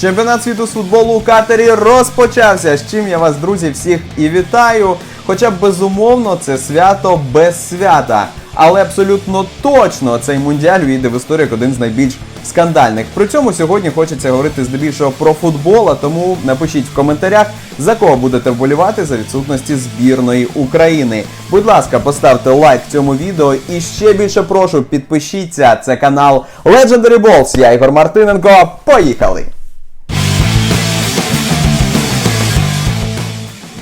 Чемпіонат світу з футболу у Катері розпочався. З чим я вас, друзі, всіх і вітаю. Хоча безумовно це свято без свята. Але абсолютно точно цей мундіаль увійде в історію як один з найбільш скандальних. При цьому сьогодні хочеться говорити здебільшого про футбол, а тому напишіть в коментарях, за кого будете вболівати за відсутності збірної України. Будь ласка, поставте лайк цьому відео і ще більше прошу підпишіться. Це канал Legendary Balls. Я Ігор Мартиненко. Поїхали!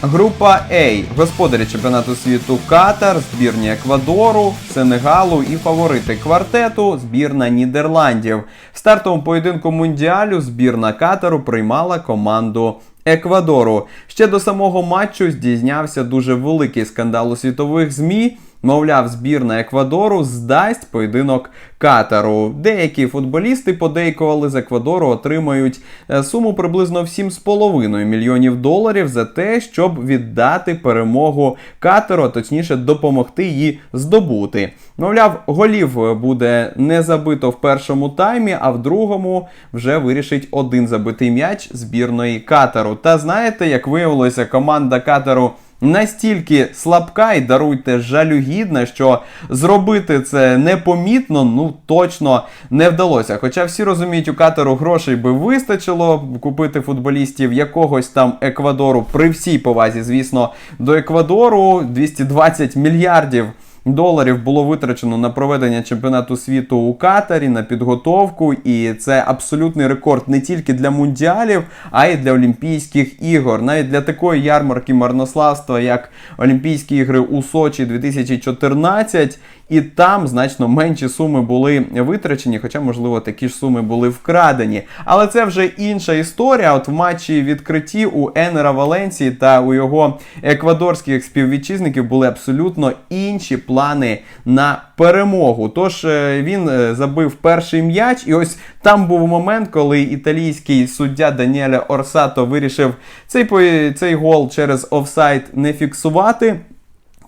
Група А. Господарі чемпіонату світу Катар, збірні Еквадору, Сенегалу і фаворити квартету збірна Нідерландів. В стартовому поєдинку мундіалю збірна Катару приймала команду Еквадору. Ще до самого матчу здійснявся дуже великий скандал у світових ЗМІ. Мовляв, збірна Еквадору здасть поєдинок Катару. Деякі футболісти подейкували з Еквадору отримають е, суму приблизно в 7,5 мільйонів доларів за те, щоб віддати перемогу Катару, а точніше допомогти її здобути. Мовляв, голів буде не забито в першому таймі, а в другому вже вирішить один забитий м'яч збірної Катару. Та знаєте, як виявилося, команда Катару настільки слабка і даруйте жалюгідна, що зробити це непомітно, ну точно не вдалося. Хоча всі розуміють, у катеру грошей би вистачило купити футболістів якогось там Еквадору при всій повазі, звісно, до Еквадору 220 мільярдів. Доларів було витрачено на проведення чемпіонату світу у Катарі на підготовку, і це абсолютний рекорд не тільки для мундіалів, а й для Олімпійських ігор. Навіть для такої ярмарки марнославства, як Олімпійські ігри у Сочі 2014, і там значно менші суми були витрачені, хоча, можливо, такі ж суми були вкрадені. Але це вже інша історія. От в матчі відкритті у Енера Валенції та у його еквадорських співвітчизників були абсолютно інші плани на перемогу. Тож е, він е, забив перший м'яч, і ось там був момент, коли італійський суддя Даніеля Орсато вирішив цей, цей гол через офсайд не фіксувати.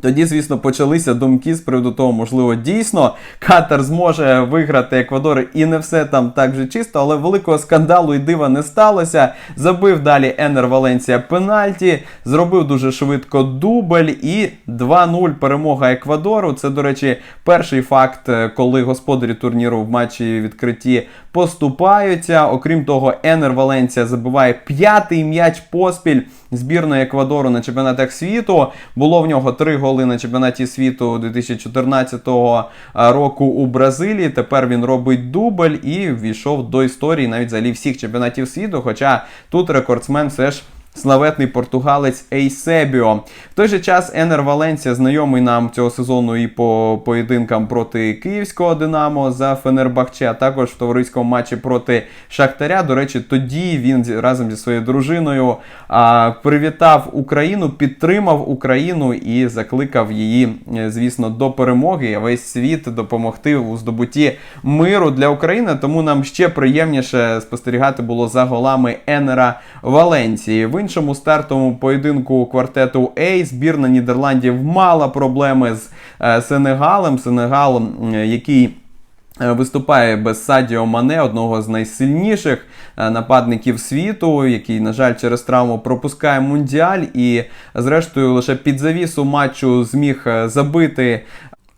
Тоді, звісно, почалися думки з приводу того, можливо, дійсно Катар зможе виграти Еквадор і не все там так же чисто, але великого скандалу і дива не сталося. Забив далі Енер Валенсія пенальті, зробив дуже швидко дубль і 2-0 перемога Еквадору. Це, до речі, перший факт, е, коли господарі турніру в матчі відкритті поступаються. Окрім того, Енер Валенсія забиває п'ятий м'яч поспіль збірної Еквадору на чемпіонатах світу. Було в нього три голи на чемпіонаті світу 2014 року у Бразилії. Тепер він робить дубль і ввійшов до історії навіть взагалі всіх чемпіонатів світу. Хоча тут рекордсмен все ж. Славетний португалець Ейсебіо. В той же час Енер Валенсія знайомий нам цього сезону і по поєдинкам проти київського Динамо за Фенербахче, а також в товариському матчі проти Шахтаря. До речі, тоді він разом зі своєю дружиною а, привітав Україну, підтримав Україну і закликав її, е, звісно, до перемоги. Весь світ допомогти у здобутті миру для України. Тому нам ще приємніше спостерігати було за голами Енера Валенції. В іншому стартовому поєдинку квартету А збірна Нідерландів мала проблеми з е, Сенегалем. Сенегал, який е, Виступає без Садіо Мане, одного з найсильніших е, нападників світу, який, на жаль, через травму пропускає мундіаль, і, зрештою, лише під завісу матчу зміг забити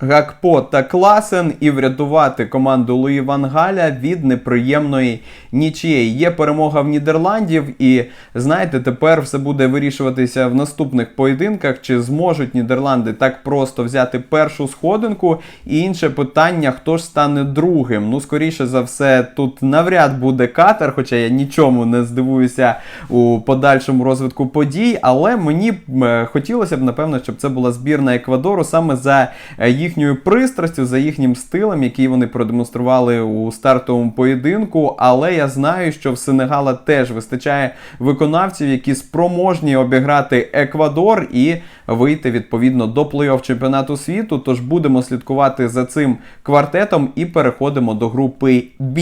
Гакпо та Класен і врятувати команду Луї Ван Галя від неприємної нічиєї. Є перемога в Нідерландів, і знаєте, тепер все буде вирішуватися в наступних поєдинках, чи зможуть Нідерланди так просто взяти першу сходинку. І інше питання: хто ж стане другим? Ну, скоріше за все, тут навряд буде Катар, хоча я нічому не здивуюся у подальшому розвитку подій. Але мені е, хотілося б, напевно, щоб це була збірна Еквадору саме за е, їхньою пристрастю, за їхнім стилем, який вони продемонстрували у стартовому поєдинку. Але я знаю, що в Сенегала теж вистачає виконавців, які спроможні обіграти Еквадор і вийти відповідно до плей-офф чемпіонату світу. Тож будемо слідкувати за цим квартетом і переходимо до групи Б.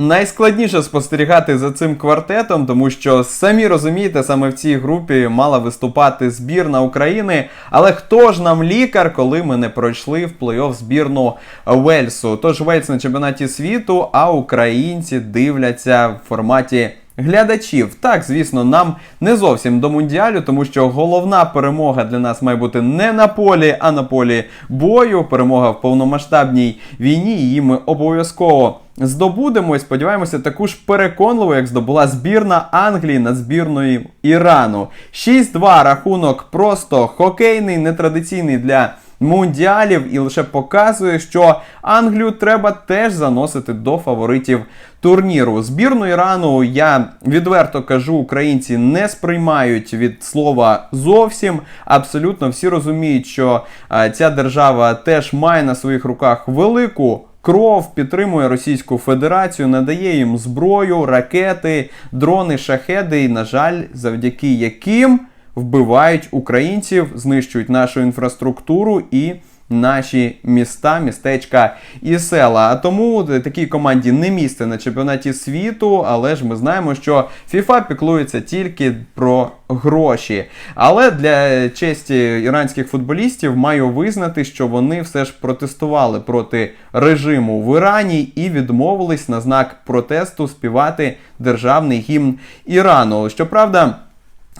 Найскладніше спостерігати за цим квартетом, тому що самі розумієте, саме в цій групі мала виступати збірна України. Але хто ж нам лікар, коли ми не пройшли в плей-офф збірну Вельсу? Тож Вельс на чемпіонаті світу, а українці дивляться в форматі. Глядачів, так, звісно, нам не зовсім до мундіалю, тому що головна перемога для нас має бути не на полі, а на полі бою. Перемога в повномасштабній війні. Її ми обов'язково здобудемо і сподіваємося, таку ж переконливу, як здобула збірна Англії над збірною Ірану. 6-2 рахунок просто хокейний, нетрадиційний для мундіалів, і лише показує, що Англію треба теж заносити до фаворитів турніру. Збірну Ірану я відверто кажу, українці не сприймають від слова зовсім. Абсолютно всі розуміють, що ця держава теж має на своїх руках велику. Кров підтримує Російську Федерацію, надає їм зброю, ракети, дрони, шахеди, і, на жаль, завдяки яким вбивають українців, знищують нашу інфраструктуру і наші міста, містечка і села. А тому такій команді не місце на чемпіонаті світу, але ж ми знаємо, що FIFA піклується тільки про гроші. Але для честі іранських футболістів маю визнати, що вони все ж протестували проти режиму в Ірані і відмовились на знак протесту співати державний гімн Ірану. Щоправда.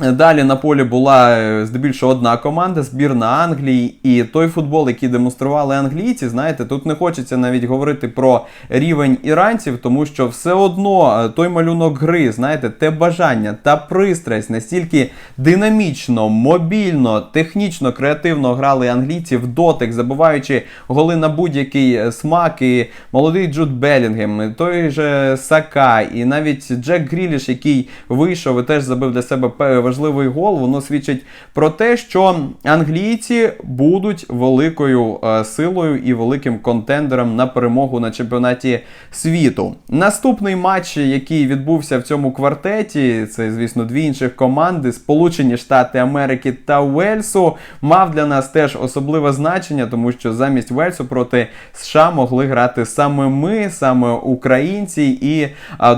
Далі на полі була е, здебільшого одна команда, збірна Англії, і той футбол, який демонстрували англійці, знаєте, тут не хочеться навіть говорити про рівень іранців, тому що все одно е, той малюнок гри, знаєте, те бажання та пристрасть настільки динамічно, мобільно, технічно, креативно грали англійці в дотик, забуваючи голи на будь-який е, смак. І молодий Джуд Белінгем, той же Сака, і навіть Джек Гріліш, який вийшов і теж забив для себе важливий гол, воно свідчить про те, що англійці будуть великою е, силою і великим контендером на перемогу на чемпіонаті світу. Наступний матч, який відбувся в цьому квартеті, це, звісно, дві інших команди, Сполучені Штати Америки та Уельсу, мав для нас теж особливе значення, тому що замість Вельсу проти США могли грати саме ми, саме українці. І,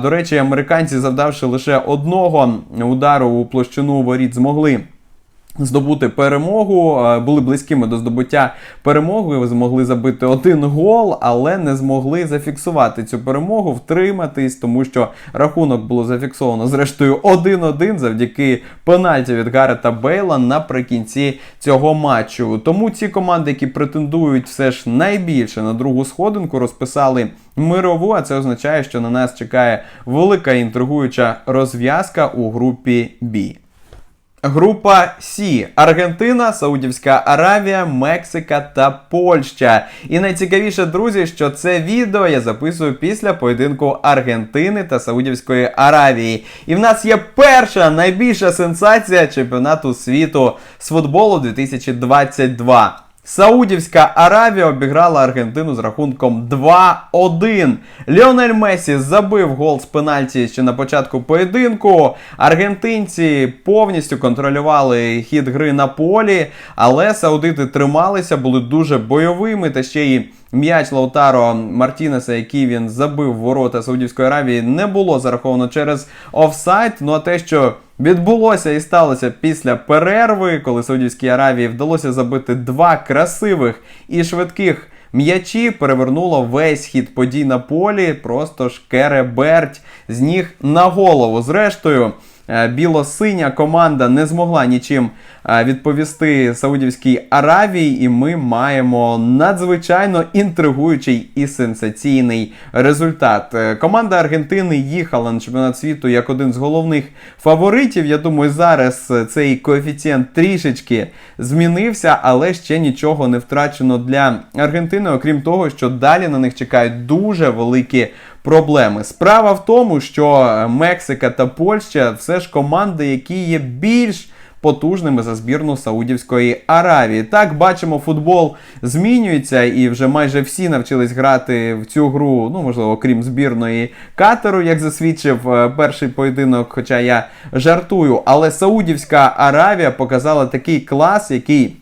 до речі, американці, завдавши лише одного удару у площину воріт, змогли. Здобути перемогу, були близькими до здобуття перемоги, змогли забити один гол, але не змогли зафіксувати цю перемогу, втриматись, тому що рахунок було зафіксовано зрештою 1-1 завдяки пенальті від Гарета Бейла наприкінці цього матчу. Тому ці команди, які претендують все ж найбільше на другу сходинку, розписали мирову. А це означає, що на нас чекає велика інтригуюча розв'язка у групі Бі. Група Сі Аргентина, Саудівська Аравія, Мексика та Польща. І найцікавіше, друзі, що це відео я записую після поєдинку Аргентини та Саудівської Аравії. І в нас є перша найбільша сенсація чемпіонату світу з футболу 2022. Саудівська Аравія обіграла Аргентину з рахунком 2-1. Ліонель Месі забив гол з пенальті ще на початку поєдинку. Аргентинці повністю контролювали хід гри на полі, але саудити трималися, були дуже бойовими та ще й. М'яч Лаутаро Мартінеса, який він забив ворота Саудівської Аравії, не було зараховано через офсайд. Ну а те, що відбулося і сталося після перерви, коли Саудівській Аравії вдалося забити два красивих і швидких м'ячі, перевернуло весь хід подій на полі. Просто ж кереберть з ніг на голову. Зрештою. Е, біло-синя команда не змогла нічим е, відповісти Саудівській Аравії, і ми маємо надзвичайно інтригуючий і сенсаційний результат. Е, команда Аргентини їхала на чемпіонат світу як один з головних фаворитів. Я думаю, зараз цей коефіцієнт трішечки змінився, але ще нічого не втрачено для Аргентини, окрім того, що далі на них чекають дуже великі проблеми. Справа в тому, що Мексика та Польща все ж команди, які є більш потужними за збірну Саудівської Аравії. Так, бачимо, футбол змінюється, і вже майже всі навчились грати в цю гру, ну можливо, крім збірної катеру, як засвідчив е, перший поєдинок, хоча я жартую. Але Саудівська Аравія показала такий клас, який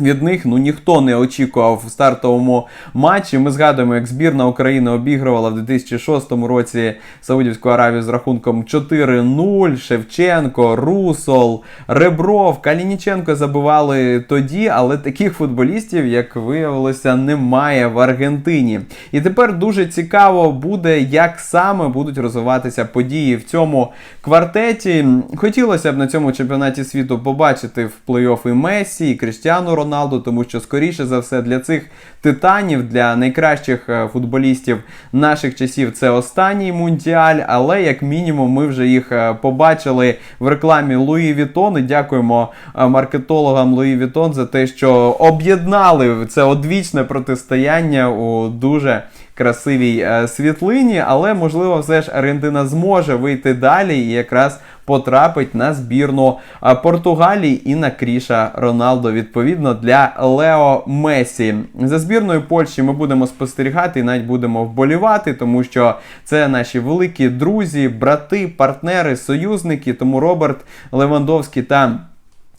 Від них ну ніхто не очікував в стартовому матчі. Ми згадуємо, як збірна України обігрувала в 2006 році Саудівську Аравію з рахунком 4-0. Шевченко, Русол, Ребров, Калініченко забивали тоді, але таких футболістів, як виявилося, немає в Аргентині. І тепер дуже цікаво буде, як саме будуть розвиватися події в цьому квартеті. Хотілося б на цьому чемпіонаті світу побачити в плей-офф і Месі, і Кріштіану Роналду, тому що скоріше за все для цих титанів, для найкращих е, футболістів наших часів це останній мундіаль, але як мінімум ми вже їх е, побачили в рекламі Луї Вітон. І дякуємо е, маркетологам Луї Вітон за те, що об'єднали це одвічне протистояння у дуже красивій е, світлині, але можливо все ж Аргентина зможе вийти далі і якраз потрапить на збірну е, Португалії і на Кріша Роналдо відповідно для Лео Месі. За збірною Польщі ми будемо спостерігати і навіть будемо вболівати, тому що це наші великі друзі, брати, партнери, союзники. Тому Роберт Левандовський та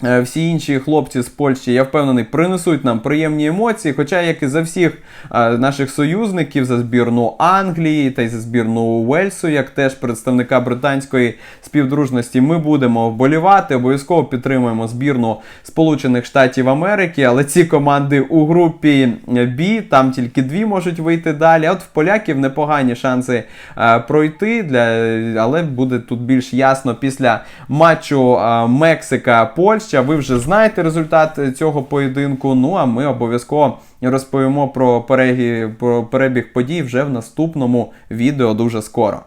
Всі інші хлопці з Польщі, я впевнений, принесуть нам приємні емоції. Хоча, як і за всіх е, наших союзників, за збірну Англії та й за збірну Уельсу, як теж представника британської співдружності, ми будемо вболівати. Обов'язково підтримуємо збірну Сполучених Штатів Америки. Але ці команди у групі Б, там тільки дві можуть вийти далі. От в поляків непогані шанси е, пройти, для, але буде тут більш ясно після матчу е, Мексика-Польща. Ви вже знаєте результат цього поєдинку. Ну а ми обов'язково розповімо про перегі, про перебіг подій вже в наступному відео дуже скоро.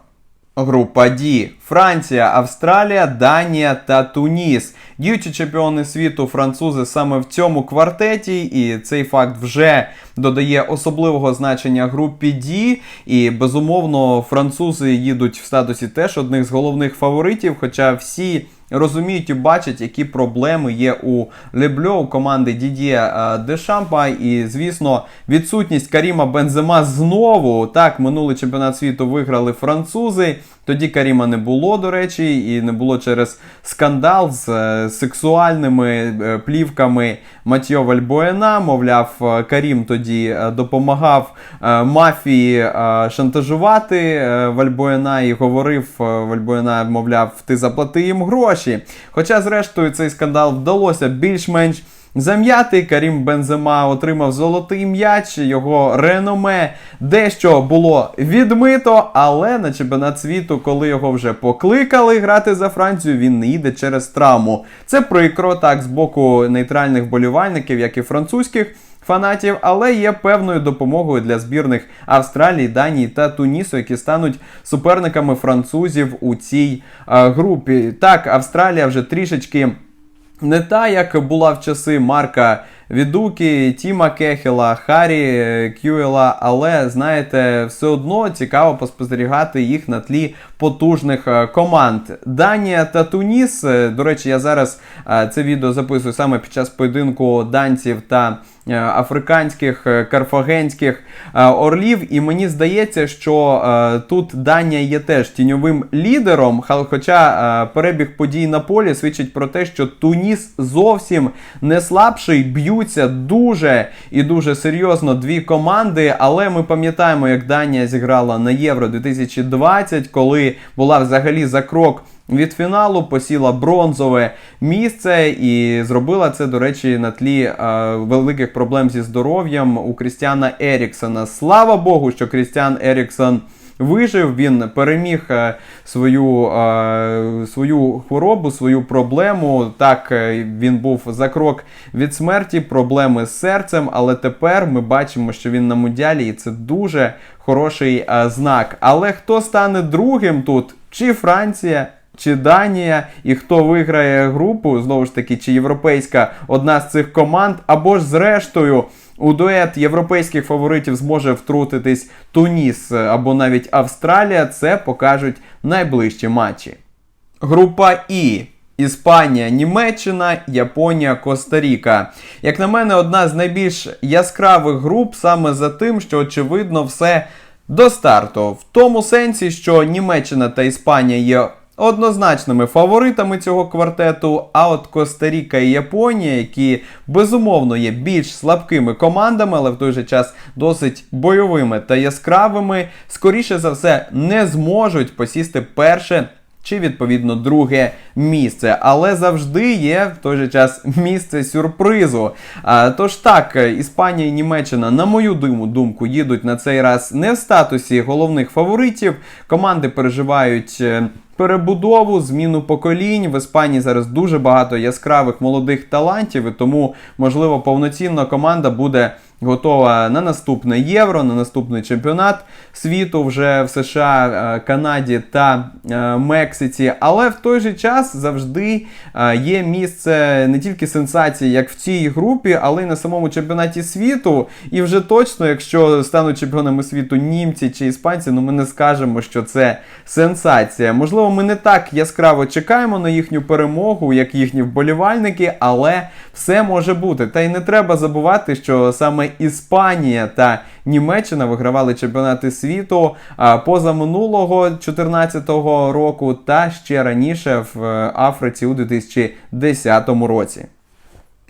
Група Ді Франція, Австралія, Данія та Туніс. Діючі чемпіони світу французи саме в цьому квартеті, і цей факт вже додає особливого значення групі D. І безумовно, французи їдуть в статусі теж одних з головних фаворитів, хоча всі. Розуміють і бачать, які проблеми є у Лебльо, у команди Дід'є е, Дешампа. І, звісно, відсутність Каріма Бензема знову. Так, минулий чемпіонат світу виграли французи. Тоді Каріма не було, до речі, і не було через скандал з е, сексуальними е, плівками Матьо Вальбоена. Мовляв, е, Карім тоді допомагав мафії шантажувати е, Вальбоена і говорив е, Вальбоена, мовляв, ти заплати їм гроші. Хоча, зрештою, цей скандал вдалося більш-менш. Зам'ятий Карім Бензема отримав золотий м'яч, його реноме дещо було відмито, але на чемпіонат світу, коли його вже покликали грати за Францію, він не їде через травму. Це прикро так з боку нейтральних болівальників, як і французьких. Фанатів, але є певною допомогою для збірних Австралії, Данії та Тунісу, які стануть суперниками французів у цій е, групі. Так, Австралія вже трішечки не та, як була в часи Марка Відуки, Тіма Кехела, Харі Кюела, але знаєте, все одно цікаво поспостерігати їх на тлі потужних е, команд. Данія та Туніс. е, До речі, я зараз е, це відео записую саме під час поєдинку данців та е, африканських е, карфагенських е, орлів. І мені здається, що е, тут Данія є теж тіньовим лідером. Хоча е, перебіг подій на полі свідчить про те, що Туніс зовсім не слабший, б'ються дуже і дуже серйозно дві команди. Але ми пам'ятаємо, як Данія зіграла на Євро 2020, коли була взагалі за крок. Від фіналу посіла бронзове місце і зробила це, до речі, на тлі е, великих проблем зі здоров'ям у Крістіана Еріксона. Слава Богу, що Крістіан Еріксон вижив. Він переміг е, свою, е, свою хворобу, свою проблему. Так, е, він був за крок від смерті, проблеми з серцем, але тепер ми бачимо, що він на мундіалі, і це дуже хороший знак. Але хто стане другим тут? Чи Франція? Чи Данія, і хто виграє групу, знову ж таки, чи європейська одна з цих команд, або ж зрештою у дует європейських фаворитів зможе втрутитись Туніс е, або навіть Австралія, це покажуть найближчі матчі. Група І. Іспанія, Німеччина, Японія, Коста-Ріка. Як на мене, одна з найбільш яскравих груп саме за тим, що очевидно все до старту. В тому сенсі, що Німеччина та Іспанія є однозначними фаворитами цього квартету. А от Коста-Ріка і Японія, які безумовно є більш слабкими командами, але в той же час досить бойовими та яскравими, скоріше за все не зможуть посісти перше чи відповідно друге місце. Але завжди є в той же час місце сюрпризу. А, тож так, Іспанія і Німеччина, на мою думу, думку, їдуть на цей раз не в статусі головних фаворитів. Команди переживають. е, Перебудову, зміну поколінь в Іспанії зараз дуже багато яскравих молодих талантів, і тому можливо повноцінна команда буде готова на наступне євро, на наступний чемпіонат світу вже в США, е, Канаді та е, Мексиці. Але в той же час завжди е, є місце не тільки сенсації, як в цій групі, але й на самому чемпіонаті світу. І вже точно, якщо стануть чемпіонами світу німці чи іспанці, ну ми не скажемо, що це сенсація. Можливо, ми не так яскраво чекаємо на їхню перемогу, як їхні вболівальники, але все може бути. Та й не треба забувати, що саме Іспанія та Німеччина вигравали чемпіонати світу позаминулого 2014 року та ще раніше в е, Африці у 2010 році.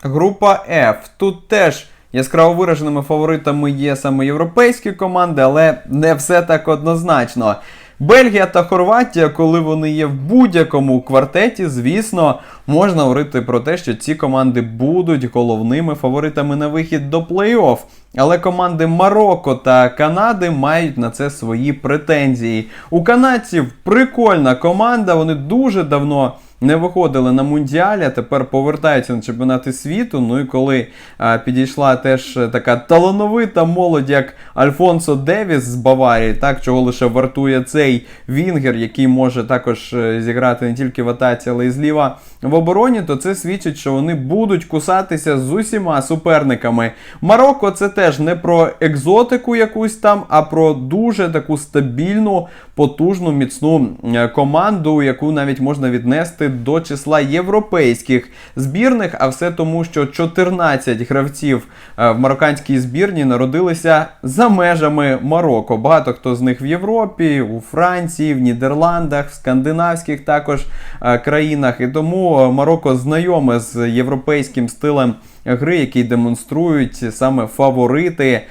Група F. Тут теж яскраво вираженими фаворитами є саме європейські команди, але не все так однозначно. Бельгія та Хорватія, коли вони є в будь-якому квартеті, звісно, можна говорити про те, що ці команди будуть головними фаворитами на вихід до плей-офф. Але команди Марокко та Канади мають на це свої претензії. У канадців прикольна команда, вони дуже давно не виходили на мундіалі, а тепер повертаються на чемпіонати світу. Ну і коли а, підійшла теж така талановита молодь, як Альфонсо Девіс з Баварії, так чого лише вартує цей Вінгер, який може також е, зіграти не тільки в атаці, але й зліва в обороні, то це свідчить, що вони будуть кусатися з усіма суперниками. Марокко це теж не про екзотику якусь там, а про дуже таку стабільну, потужну, міцну е, команду, яку навіть можна віднести до числа європейських збірних. А все тому, що 14 гравців е, в марокканській збірні народилися за межами Марокко. Багато хто з них в Європі, у Франції, в Нідерландах, в скандинавських також е, країнах. І тому Марокко знайоме з європейським стилем гри, які демонструють саме фаворити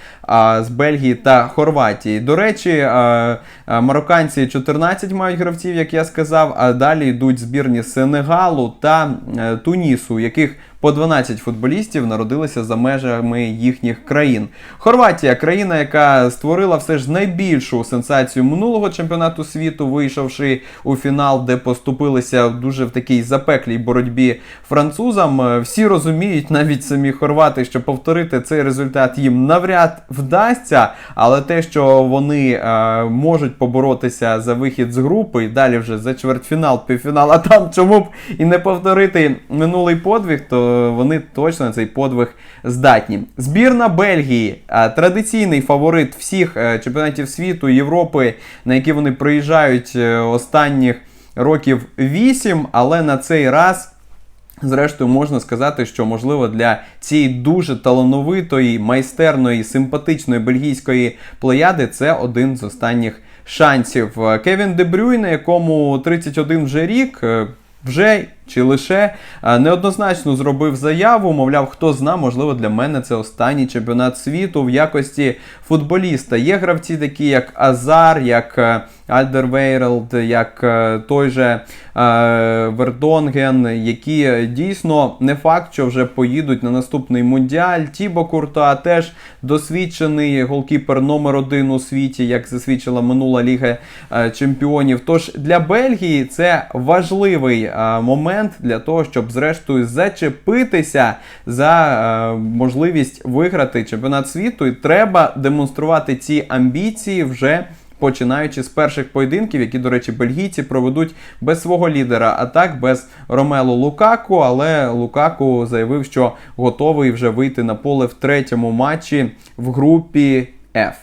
з Бельгії та Хорватії. До речі, марокканці 14 мають гравців, як я сказав, а далі йдуть збірні Сенегалу та е, Тунісу, яких по 12 футболістів народилися за межами їхніх країн. Хорватія країна, яка створила все ж найбільшу сенсацію минулого чемпіонату світу, вийшовши у фінал, де поступилися дуже в такій запеклій боротьбі французам. Всі розуміють, навіть самі хорвати, що повторити цей результат їм навряд вдасться, але те, що вони е, можуть поборотися за вихід з групи і далі вже за чвертьфінал, півфінал, а там чому б і не повторити минулий подвиг, то вони точно на цей подвиг здатні. Збірна Бельгії, е, традиційний фаворит всіх е, чемпіонатів світу, Європи, на які вони приїжджають е, останніх років 8, але на цей раз. Зрештою, можна сказати, що можливо для цієї дуже талановитої, майстерної, симпатичної бельгійської плеяди це один з останніх шансів. Кевін Дебрюйне, якому 31 вже рік. Е, Вже чи лише е, неоднозначно зробив заяву, мовляв, хто зна, можливо, для мене це останній чемпіонат світу в якості футболіста. Є гравці, такі як Азар, як е, Альдервейрелд, як е, той же е, Вердонген, які дійсно не факт, що вже поїдуть на наступний мундіаль. Тібо Курта теж досвідчений голкіпер номер один у світі, як засвідчила минула Ліга е, Чемпіонів. Тож для Бельгії це важливий е, момент для того, щоб зрештою зачепитися за е, можливість виграти чемпіонат світу. І треба демонструвати ці амбіції вже. Починаючи з перших поєдинків, які, до речі, бельгійці проведуть без свого лідера, а так без Ромелу Лукаку. Але Лукаку заявив, що готовий вже вийти на поле в третьому матчі в групі F.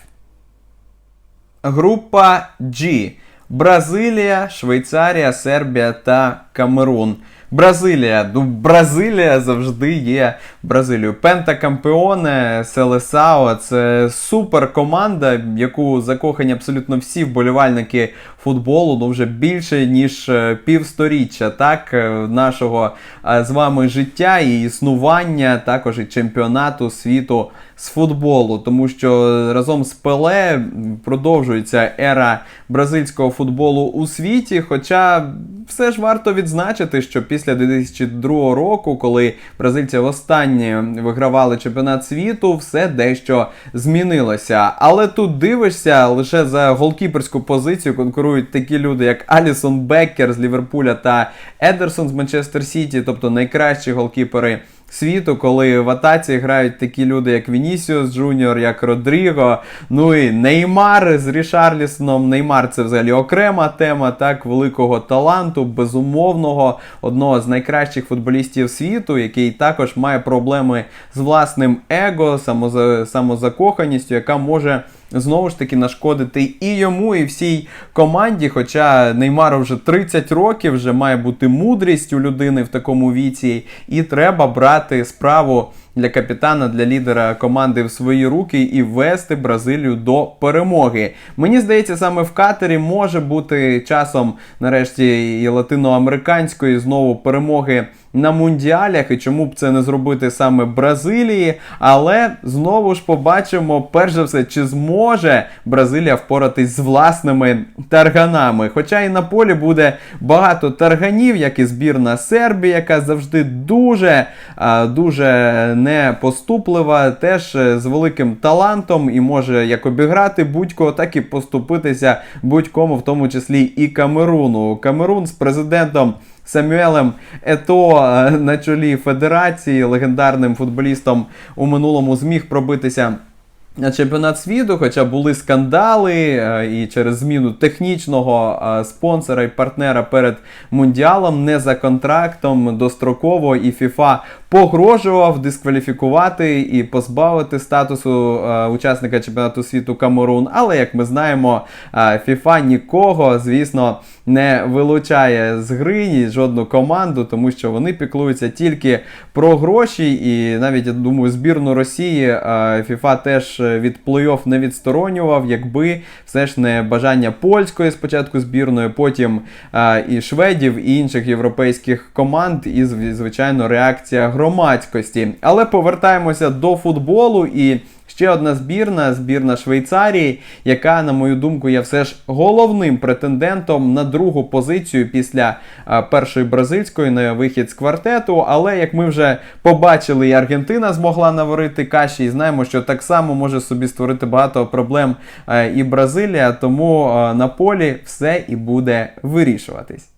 Група G. Бразилія, Швейцарія, Сербія та Камерун. Бразилія. Ну, Бразилія завжди є Бразилією. Пентакампіоне Селесао це супер команда, яку закохані абсолютно всі вболівальники футболу. Ну вже більше ніж е, півсторіччя, так е, нашого е, з вами життя і існування, також і чемпіонату світу з футболу, тому що разом з Пеле продовжується ера бразильського футболу у світі. Хоча все ж варто відзначити, що після 2002 року, коли бразильці востаннє вигравали чемпіонат світу, все дещо змінилося. Але тут дивишся, лише за голкіперську позицію конкурують такі люди, як Алісон Беккер з Ліверпуля та Едерсон з Манчестер Сіті, тобто найкращі голкіпери світу, коли в атаці грають такі люди, як Вінісіус Джуніор, як Родріго, ну і Неймар з Рішарлісоном. Неймар це взагалі окрема тема, так, великого таланту, безумовного, одного з найкращих футболістів світу, який також має проблеми з власним его, самозакоханістю, яка може. Знову ж таки нашкодити і йому, і всій команді. Хоча Неймару вже 30 років, вже має бути мудрість у людини в такому віці, і треба брати справу для капітана, для лідера команди в свої руки і вести Бразилію до перемоги. Мені здається, саме в Катері може бути часом, нарешті, і латиноамериканської знову перемоги на мундіалях, і чому б це не зробити саме Бразилії. Але знову ж побачимо, перш за все, чи зможе Бразилія впоратись з власними тарганами. Хоча і на полі буде багато тарганів, як і збірна Сербії, яка завжди дуже, дуже непоступлива, теж е, з великим талантом і може як обіграти будь-кого, так і поступитися будь-кому, в тому числі і Камеруну. Камерун з президентом. Самюелем Ето е, на чолі федерації, легендарним футболістом у минулому зміг пробитися на чемпіонат світу, хоча були скандали е, і через зміну технічного е, спонсора і партнера перед мундіалом, не за контрактом достроково і FIFA погрожував дискваліфікувати і позбавити статусу е, учасника чемпіонату світу Камерун. Але як ми знаємо, FIFA нікого, звісно, не вилучає з гри ні жодну команду, тому що вони піклуються тільки про гроші. І навіть я думаю, збірну Росії е, FIFA теж від плей-офф не відсторонював, якби все ж не бажання польської спочатку збірної, потім е, і шведів, і інших європейських команд, і звичайно реакція громадськості. Але повертаємося до футболу і. Ще одна збірна, збірна Швейцарії, яка, на мою думку, є все ж головним претендентом на другу позицію після а, першої бразильської на вихід з квартету. Але як ми вже побачили, і Аргентина змогла наварити каші, і знаємо, що так само може собі створити багато проблем а, і Бразилія, тому а, на полі все і буде вирішуватись.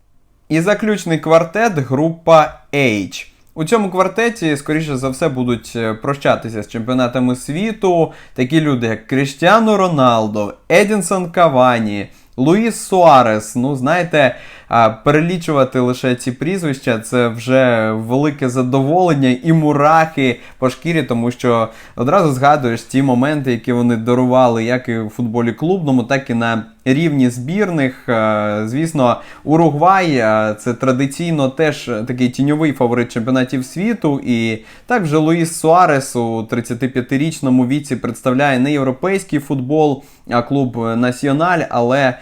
І заключний квартет група H. У цьому квартеті, скоріше за все, будуть е, прощатися з чемпіонатами світу такі люди, як Кріштіану Роналдо, Едінсон Кавані, Луїс Суарес. Ну, знаєте, а, перелічувати лише ці прізвища це вже велике задоволення і мурахи по шкірі, тому що одразу згадуєш ті моменти, які вони дарували як і в футболі клубному, так і на рівні збірних. Е, Звісно, Уругвай е, це традиційно теж такий тіньовий фаворит чемпіонатів світу. І так вже Луїс Суарес у 35-річному віці представляє не європейський футбол, а клуб Національ. Але е,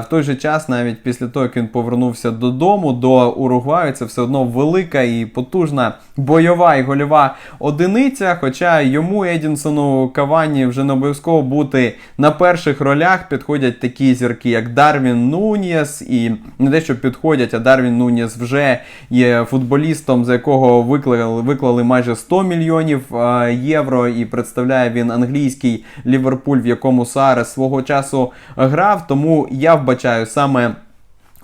в той же час, навіть після того, як він повернувся додому до Уругваю, це все одно велика і потужна бойова і гольова одиниця. Хоча йому Едінсону Кавані вже не обов'язково бути на перших ролях. Підходять такі зірки, як Дарвін Нуніс, і не те, що підходять, а Дарвін Нуніс вже є футболістом, за якого виклали, виклали майже 100 мільйонів е, євро, і представляє він англійський Ліверпуль, в якому Сарес свого часу грав. Тому я вбачаю саме.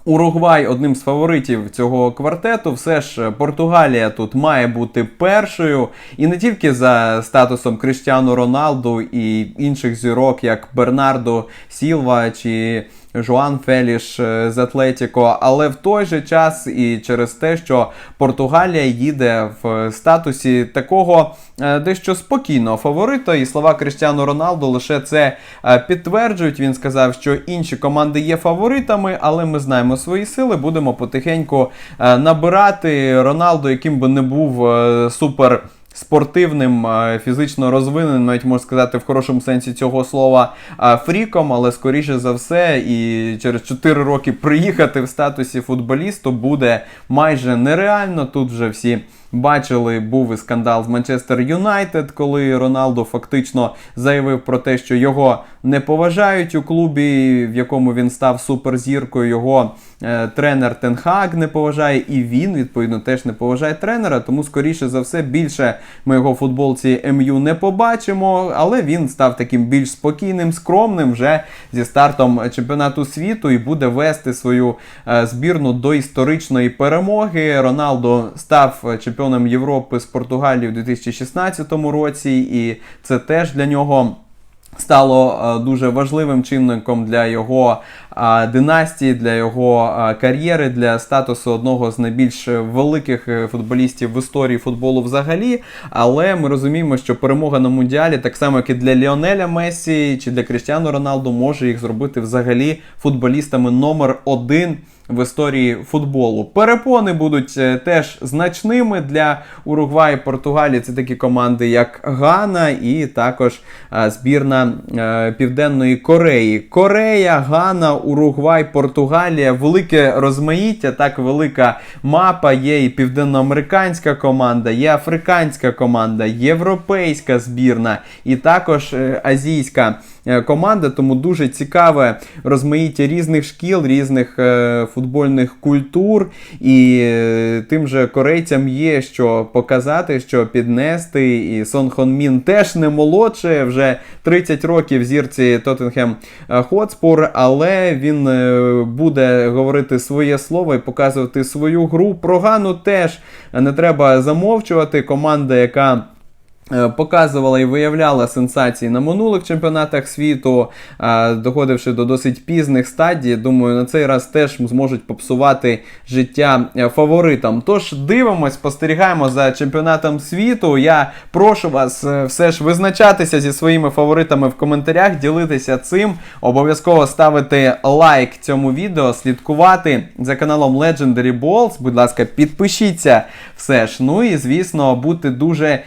Уругвай одним з фаворитів цього квартету. Все ж Португалія тут має бути першою, і не тільки за статусом Кристіану Роналду і інших зірок, як Бернардо Сілва чи Жуан Феліш е, з Атлетіко, але в той же час і через те, що Португалія їде в статусі такого е, дещо спокійного фаворита, і слова Криштіану Роналду лише це е, підтверджують. Він сказав, що інші команди є фаворитами, але ми знаємо свої сили. Будемо потихеньку е, набирати Роналду, яким би не був е, супер. Спортивним, е, фізично розвиненим, навіть можна сказати, в хорошому сенсі цього слова е, фріком, але скоріше за все, і через 4 роки приїхати в статусі футболісту буде майже нереально. Тут вже всі бачили, був і скандал з Манчестер Юнайтед, коли Роналду фактично заявив про те, що його не поважають у клубі, в якому він став суперзіркою. Його е, тренер Тенхаг не поважає, і він відповідно теж не поважає тренера. Тому, скоріше за все, більше ми його футболці МЮ не побачимо. Але він став таким більш спокійним, скромним вже зі стартом чемпіонату світу і буде вести свою е, збірну до історичної перемоги. Роналдо став е, чемпіоном Європи з Португалії у 2016 році, і це теж для нього. Стало е, дуже важливим чинником для його е, династії, для його е, кар'єри, для статусу одного з найбільш великих футболістів в історії футболу взагалі. Але ми розуміємо, що перемога на мундіалі, так само як і для Ліонеля Месі чи для Кріштіану Роналду, може їх зробити взагалі футболістами номер один в історії футболу. Перепони будуть е, теж значними для Уругваю, Португалії. Це такі команди, як Гана, і також е, збірна е, Південної Кореї. Корея, Гана, Уругвай, Португалія. Велике розмаїття, так велика мапа. Є і південноамериканська команда, є африканська команда, європейська збірна, і також азійська команда. Тому дуже цікаве розмаїття різних шкіл, різних е, футбольних культур. І е, тим же корейцям є що показати, що піднести. І Сон Хон Мін теж не молодше, вже 30 років зірці Тоттенхем е, Хотспур, але він е, буде говорити своє слово і показувати свою гру. Про Гану теж не треба замовчувати. Команда, яка. Е, Показувала і виявляла сенсації на минулих чемпіонатах світу, е, доходивши до досить пізних стадій. Думаю, на цей раз теж зможуть попсувати життя е, фаворитам. Тож дивимось, спостерігаємо за чемпіонатом світу. Я прошу вас все ж визначатися зі своїми фаворитами в коментарях, ділитися цим. Обов'язково ставити лайк цьому відео, слідкувати за каналом Legendary Balls. Будь ласка, підпишіться все ж. Ну і звісно, бути дуже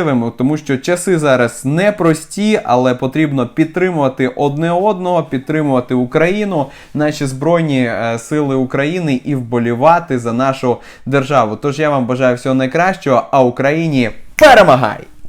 щасливими, тому що часи зараз непрості, але потрібно підтримувати одне одного, підтримувати Україну, наші збройні е, сили України і вболівати за нашу державу. Тож я вам бажаю всього найкращого, а Україні перемагай!